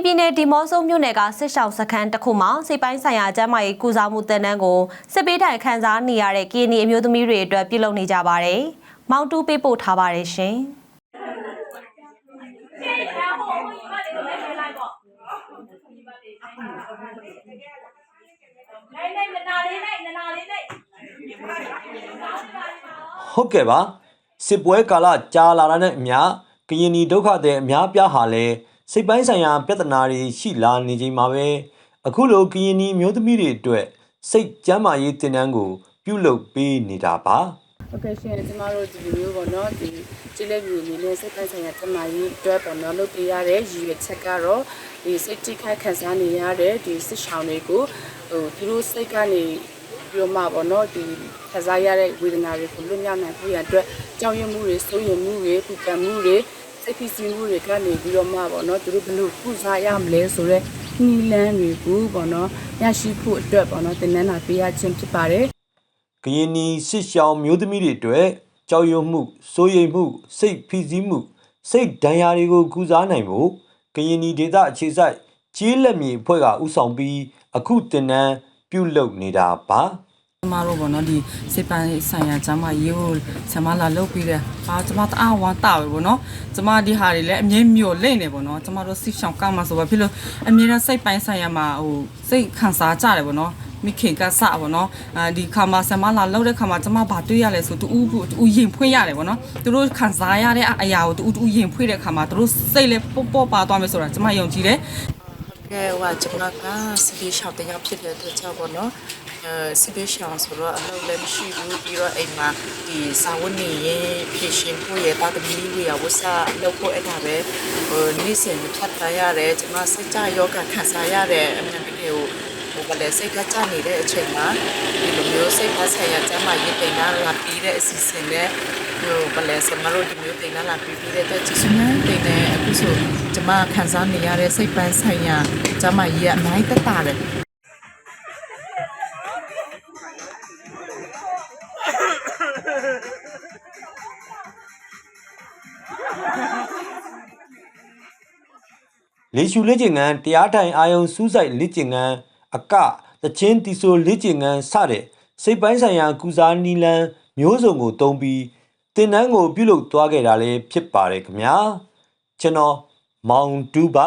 ရင်ပြည်နယ်ဒီမော့ဆိုမြို့နယ်ကစစ်ရှောင်းစခန်းတစ်ခုမှာစိတ်ပိုင်းဆိုင်ရာကျန်းမာရေးကုစားမှုတင်နန်းကိုစစ်ပေးတိုင်ခန်းစားနေရတဲ့ကရင်နီအမျိုးသမီးတွေအတွက်ပြုလုပ်နေကြပါတယ်။မောင်တူးပေးပို့ထားပါတယ်ရှင်။နိုင်နိုင်နနာလေးနိုင်နနာလေးနိုင်ဟုတ်ကဲ့ပါစစ်ပွဲကာလကြာလာတာနဲ့အမျှကရင်နီဒုက္ခသည်အများပြားဟာလည်း စိတ်ပိုင်းဆိုင်ရာပြဿနာတွေရှိလာနေချိန်မှာပဲအခုလိုကရင်နီမျိုးသမီးတွေအတွက်စိတ်ကျန်းမာရေးတင်နန်းကို ပြုလုပ်ပေးနေတာပါဟုတ်ကဲ့ရှင်ကျမတို့ဒီလိုမျိုးပေါ့နော်ဒီကြည်လက်ယူအနေနဲ့စိတ်ပိုင်းဆိုင်ရာတမကြီးအတွက်ပေါ့နော်လုပ်ပေးရတဲ့ရည်ရွယ်ချက်ကတော့ဒီစိတ်တိခိုက်ခံစားနေရတဲ့ဒီစစ်ရှောင်းတွေကိုဟိုသူတို့စိတ်ကနေပြီးတော့မှပေါ့နော်ဒီခံစားရတဲ့ဝေဒနာတွေကိုလွတ်မြောက်နိုင်ဖို့ရအတွက်ကြောက်ရွံ့မှုတွေစိုးရိမ်မှုတွေပူပန်မှုတွေ စိတ်ဖိစီးမှုတွေကနေပြီးတော့မှပေါ့နော်သူတို့ဘယ်လိုကုစားရမလဲဆိုတော့နီလန်းတွေကိုပေါ့နော်ရရှိဖို့အတွက်ပေါ့နော်တင်နန်းလာပေးရခြင်းဖြစ်ပါတယ်ကရင်နီစစ်ရှောင်းမျိုးသမီးတွေအတွက်ကြောက်ရွံ့မှုစိုးရိမ်မှုစိတ်ဖိစီးမှုစိတ်ဒဏ်ရာတွေကိုကုစားနိုင်ဖို့ကရင်နီဒေသအခြေစိုက်ကြီးလက်မြေအဖွဲ့ကဥဆောင်ပြီးအခုတင်နန်းပြုလုပ်နေတာပါ ကျမတို့ပေါ့နော်ဒီစေပန်ဆိုင်ရာကျမရေးကိုဆမလာလုပ်ပြီးတယ်အာကျမတအားဝမ်းတာပဲပေါ့နော်ကျမဒီဟာတွေလည်းအမြဲမျောလိမ့်နေပေါ့နော်ကျမတို့စိတ်ရှောင်ကောက်မှာဆိုပါဖြစ်လို့အမြဲတမ်းစိတ်ပိုင်းဆိုင်ရာမှာဟိုစိတ်ခံစားကြတယ်ပေါ့နော်မိခင်ကစပေါ့နော်အာဒီခါမှာဆမလာလောက်တဲ့ခါမှာကျမဘာတွေ့ရလဲဆိုတူဦးတူဦးရင်ဖွင့်ရတယ်ပေါ့နော်သူတို့ခံစားရတဲ့အရာကိုတူဦးတူရင်ဖွင့်တဲ့ခါမှာသူတို့စိတ်လည်းပေါ့ပေါ့ပါသွားမယ်ဆိုတာကျမယုံကြည်တယ် ကဲဟိုကျွန်တော်ကစီဘီရှောင်းတယောက်ဖြစ်တဲ့အတွက်ကြောင့်ပေါ့နော်အဲစီဘီရှောင်းဆိုတော့အလုပ်လည်းမရှိဘူးပြီးတော့အိမ်မှာဒီစာဝတ်နေရေးဖြစ်ရှင်ဖို့ရတာတမီးဝေရဝစားလုပ်ဖို့အဲ့ဒါပဲဟိုနေ့စဉ်ဖြတ်ထားရတယ်ကျွန်မစိတ်ကြယောဂခံစားရတဲ့အမှန်တကယ်ကိုဟိုကလည်းစိတ်ကကြနေတဲ့အချိန်မှာဒီလိုမျိုးစိတ်ဖက်ဆိုင်ရာကျမ်းမာရေးတင်လာလာပြီးတဲ့အစီအစဉ်နဲ့ ဟိုကလည်းစမလို့ဒီမျိုးတင်လာလာပြီးပြီးတဲ့အတွက်ကျေးဇူးများတင်တယ်အခုဆိုကျွန်မခံစားနေရတဲ့စိတ်ပန်းဆိုင်ရာကျမ်းမာရေးကအများကြီးတက်တာတယ်လေရှူလေ့ကျင့်ငန်းတရားထိုင်အာယုံစူးစိုက်လေ့ကျင့်ငန်းအကသချင်းတီဆိုလေ့ကျင့်ငန်းစတဲ့စိတ်ပိုင်းဆိုင်ရာကုစားနီလန်းမျိုးစုံကိုတုံးပြီး တင်နန်းကိုပြုလုပ်သွားခဲ့တာလည်းဖြစ်ပါတယ်ခင်ဗျာကျွန်တော်မောင်တူးပါ